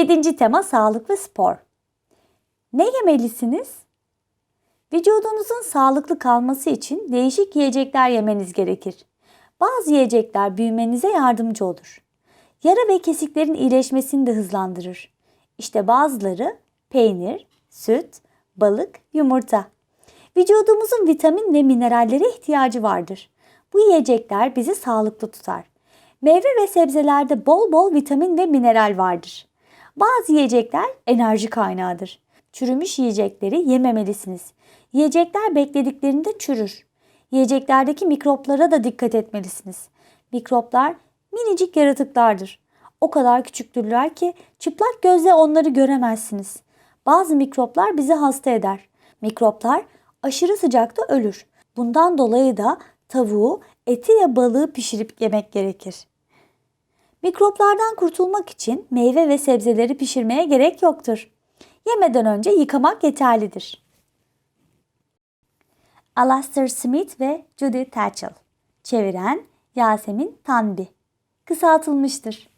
Yedinci tema sağlık ve spor. Ne yemelisiniz? Vücudunuzun sağlıklı kalması için değişik yiyecekler yemeniz gerekir. Bazı yiyecekler büyümenize yardımcı olur. Yara ve kesiklerin iyileşmesini de hızlandırır. İşte bazıları peynir, süt, balık, yumurta. Vücudumuzun vitamin ve minerallere ihtiyacı vardır. Bu yiyecekler bizi sağlıklı tutar. Meyve ve sebzelerde bol bol vitamin ve mineral vardır. Bazı yiyecekler enerji kaynağıdır. Çürümüş yiyecekleri yememelisiniz. Yiyecekler beklediklerinde çürür. Yiyeceklerdeki mikroplara da dikkat etmelisiniz. Mikroplar minicik yaratıklardır. O kadar küçüktürler ki çıplak gözle onları göremezsiniz. Bazı mikroplar bizi hasta eder. Mikroplar aşırı sıcakta ölür. Bundan dolayı da tavuğu, eti ve balığı pişirip yemek gerekir. Mikroplardan kurtulmak için meyve ve sebzeleri pişirmeye gerek yoktur. Yemeden önce yıkamak yeterlidir. Alastair Smith ve Judy Tatchell Çeviren Yasemin Tanbi Kısaltılmıştır.